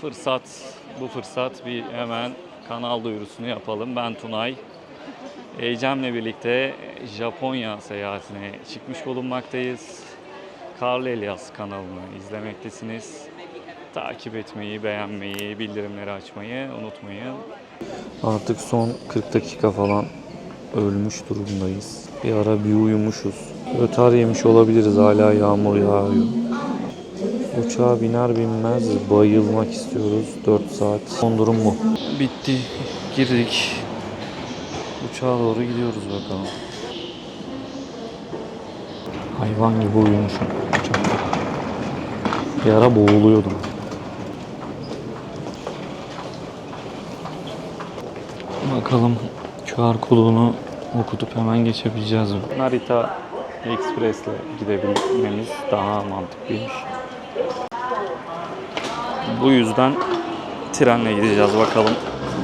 Fırsat, bu fırsat bir hemen kanal duyurusunu yapalım. Ben Tunay. Ecem'le birlikte Japonya seyahatine çıkmış bulunmaktayız. Karlı Elias kanalını izlemektesiniz. Takip etmeyi, beğenmeyi, bildirimleri açmayı unutmayın. Artık son 40 dakika falan ölmüş durumdayız. Bir ara bir uyumuşuz. Öter yemiş olabiliriz hala yağmur yağıyor. Uçağa biner binmez bayılmak istiyoruz. 4 saat. Son durum bu. Bitti. Girdik. Uçağa doğru gidiyoruz bakalım. Hayvan gibi uyumuşum uçakta. Bir ara boğuluyordum. Bakalım QR kodunu okutup hemen geçebileceğiz mi? Narita Express'le gidebilmemiz daha mantıklıymış. Bu yüzden trenle gideceğiz bakalım.